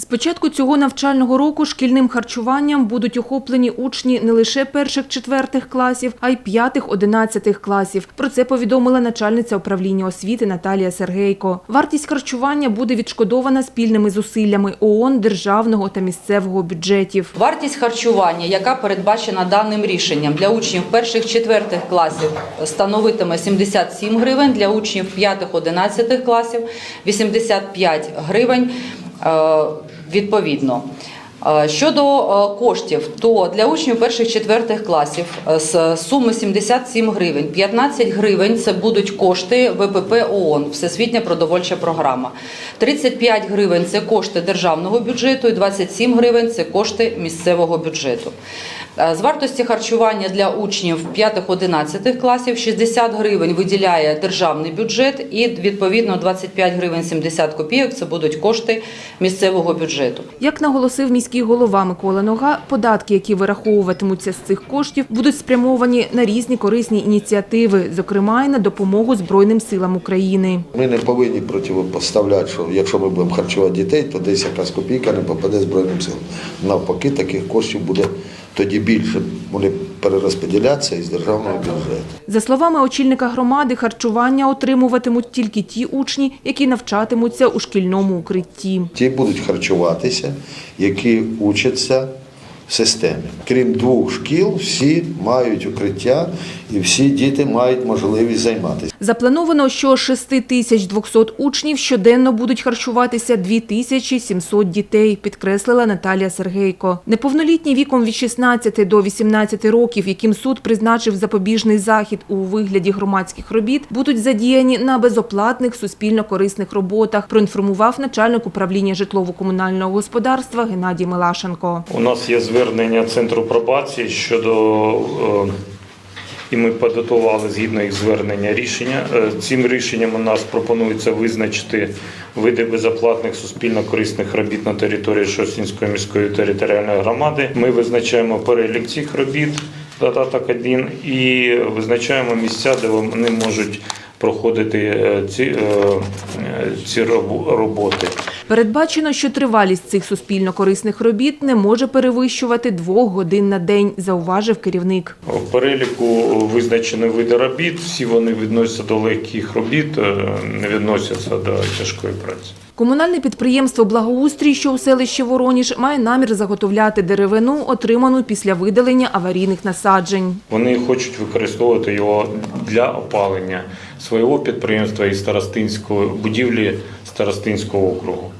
З початку цього навчального року шкільним харчуванням будуть охоплені учні не лише перших-четвертих класів, а й п'ятих-одинадцятих класів. Про це повідомила начальниця управління освіти Наталія Сергейко. Вартість харчування буде відшкодована спільними зусиллями ООН, державного та місцевого бюджетів. Вартість харчування, яка передбачена даним рішенням для учнів перших-четвертих класів, становитиме 77 гривень, для учнів 5-11 класів 85 гривень відповідно. Е, Щодо е, коштів, то для учнів перших-четвертих класів е, з суми 77 гривень, 15 гривень це будуть кошти ВПП ООН, Всесвітня продовольча програма. 35 гривень це кошти державного бюджету і 27 гривень це кошти місцевого бюджету. З вартості харчування для учнів 5-11 класів 60 гривень виділяє державний бюджет і відповідно 25 гривень 70 копійок це будуть кошти місцевого бюджету. Як наголосив міський голова Микола Нога, податки, які вираховуватимуться з цих коштів, будуть спрямовані на різні корисні ініціативи, зокрема й на допомогу Збройним силам України. Ми не повинні противопоставляти, що якщо ми будемо харчувати дітей, то десь якась копійка не попаде Збройним силам. Навпаки, таких коштів буде тоді більше. Вони перерозподілятися із державного бюджету. За словами очільника громади, харчування отримуватимуть тільки ті учні, які навчатимуться у шкільному укритті. Ті будуть харчуватися, які учаться системі. Крім двох шкіл, всі мають укриття і всі діти мають можливість займатися. Заплановано, що з 6200 учнів щоденно будуть харчуватися 2700 дітей, підкреслила Наталія Сергейко. Неповнолітні віком від 16 до 18 років, яким суд призначив запобіжний захід у вигляді громадських робіт, будуть задіяні на безоплатних суспільно-корисних роботах, проінформував начальник управління житлово-комунального господарства Геннадій Милашенко. У нас є звернення центру пробації щодо. е, І ми підготували згідно їх звернення рішення. Е, Цим рішенням у нас пропонується визначити види безоплатних суспільно-корисних робіт на території Шостінської міської територіальної громади. Ми визначаємо перелік цих робіт, додаток 1, і визначаємо місця, де вони можуть проходити е, ці, е, ці роботи. Передбачено, що тривалість цих суспільно-корисних робіт не може перевищувати двох годин на день, зауважив керівник. В переліку визначені види робіт, всі вони відносяться до легких робіт, е, не відносяться до тяжкої праці. Комунальне підприємство «Благоустрій», що у селищі Вороніж, має намір заготовляти деревину, отриману після видалення аварійних насаджень. Вони хочуть використовувати його для опалення свого підприємства і старостинської будівлі старостинського округу.